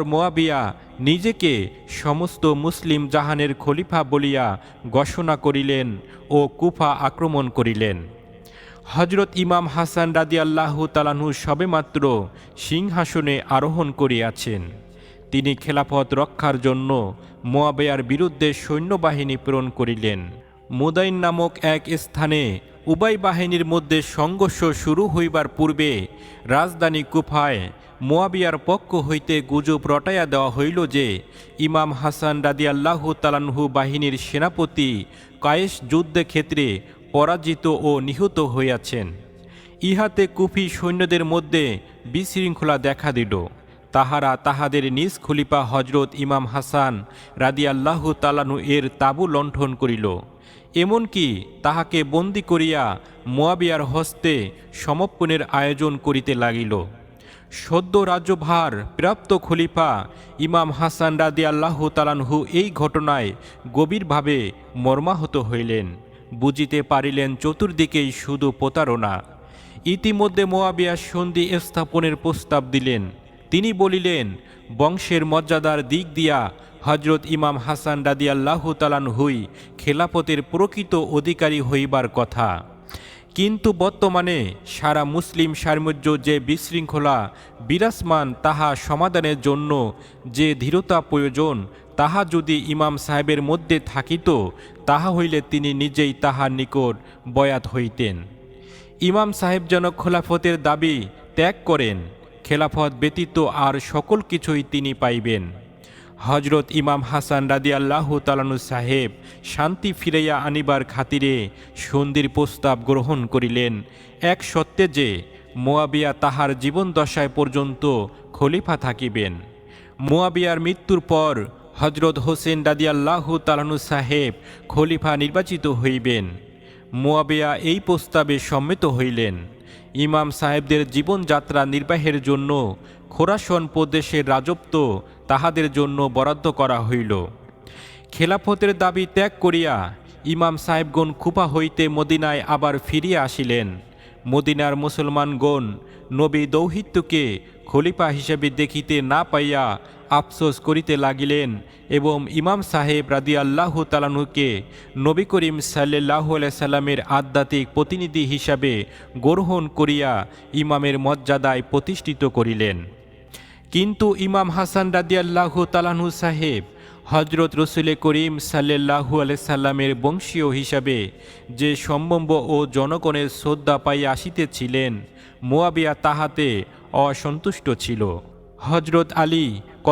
মোয়াবিয়া নিজেকে সমস্ত মুসলিম জাহানের খলিফা বলিয়া ঘোষণা করিলেন ও কুফা আক্রমণ করিলেন। হজরত ইমাম হাসান রাদিয়াল্লাহু তালানহু সবেমাত্র সিংহাসনে আরোহণ করিয়াছেন। তিনি খেলাফত রক্ষার জন্য মোয়াবেয়ার বিরুদ্ধে সৈন্যবাহিনী প্রেরণ করিলেন। মুদাইন নামক এক স্থানে উভয় বাহিনীর মধ্যে সংঘর্ষ শুরু হইবার পূর্বে রাজধানী কুফায় মোয়াবিয়ার পক্ষ হইতে গুজব রটাইয়া দেওয়া হইল যে, ইমাম হাসান রাদিয়াল্লাহু তালানহু বাহিনীর সেনাপতি কায়েস যুদ্ধে ক্ষেত্রে পরাজিত ও নিহত হইয়াছেন। ইহাতে কুফি সৈন্যদের মধ্যে বিশৃঙ্খলা দেখা দিল। তাহারা তাহাদের নিজ খলিফা হজরত ইমাম হাসান রাদিয়াল্লাহু তালানু এর তাবু লণ্ঠন করিল। এমনকি তাহাকে বন্দি করিয়া মোয়াবিয়ার হস্তে সমর্পণের আয়োজন করিতে লাগিল। সদ্য রাজ্যভার প্রাপ্ত খলিফা ইমাম হাসান রাদি আল্লাহ তালানহু এই ঘটনায় গভীরভাবে মর্মাহত হইলেন। বুঝিতে পারিলেন চতুর্দিকেই শুধু প্রতারণা। ইতিমধ্যে মোয়াবিয়া সন্ধি স্থাপনের প্রস্তাব দিলেন। তিনি বলিলেন, বংশের মর্যাদার দিক দিয়া হজরত ইমাম হাসান রাদি আল্লাহ তালানহুই খেলাপতের প্রকৃত অধিকারী হইবার কথা। কিন্তু বর্তমানে সারা মুসলিম সাম্রাজ্য যে বিশৃঙ্খলা, বিরাজমান তাহা সমাধানের জন্য যে ধীরতা প্রয়োজন, তাহা যদি ইমাম সাহেবের মধ্যে থাকিত, তাহা হইলে তিনি নিজেই তাহার নিকট বয়াত হইতেন। ইমাম সাহেব যেন খোলাফতের দাবি ত্যাগ করেন, খেলাফত ব্যতীত আর সকল কিছুই তিনি পাইবেন। হজরত ইমাম হাসান রাদি আল্লাহ তালানু সাহেব শান্তি ফিরাইয়া আনিবার খাতিরে সন্ধির প্রস্তাব গ্রহণ করিলেন। এক সত্যে যে, মোয়াবিয়া তাহার জীবন দশায় পর্যন্ত খলিফা থাকিবেন। মোয়াবিয়ার মৃত্যুর পর হজরত হোসেন রাদি আল্লাহ তালানু সাহেব খলিফা নির্বাচিত হইবেন। মোয়াবিয়া এই প্রস্তাবে সম্মত হইলেন। ইমাম সাহেবদের জীবনযাত্রা নির্বাহের জন্য খোরাসন প্রদেশের রাজত্ব তাহাদের জন্য বরাদ্দ করা হইল। খেলাফতের দাবি ত্যাগ করিয়া ইমাম সাহেবগণ খুপা হইতে মদিনায় আবার ফিরিয়া আসিলেন। মদিনার মুসলমানগণ নবী দৌহিত্যকে খলিফা হিসেবে দেখিতে না পাইয়া আফসোস করিতে লাগিলেন এবং ইমাম সাহেব রাদি আল্লাহ তালানুকে নবী করিম সাল্লাহ সাল্লামের আধ্যাত্মিক প্রতিনিধি হিসাবে গ্রহণ করিয়া ইমামের মর্যাদায় প্রতিষ্ঠিত করিলেন। কিন্তু ইমাম হাসান রাদিয়াল্লাহু তালানু সাহেব হজরত রসুলে করিম সাল্লাহু সাল্লামের বংশীয় হিসাবে যে সম্ভম্ব ও জনগণের শ্রদ্ধা পাই আসিতেছিলেন, মোয়াবিয়া তাহাতে অসন্তুষ্ট ছিল। হজরত আলী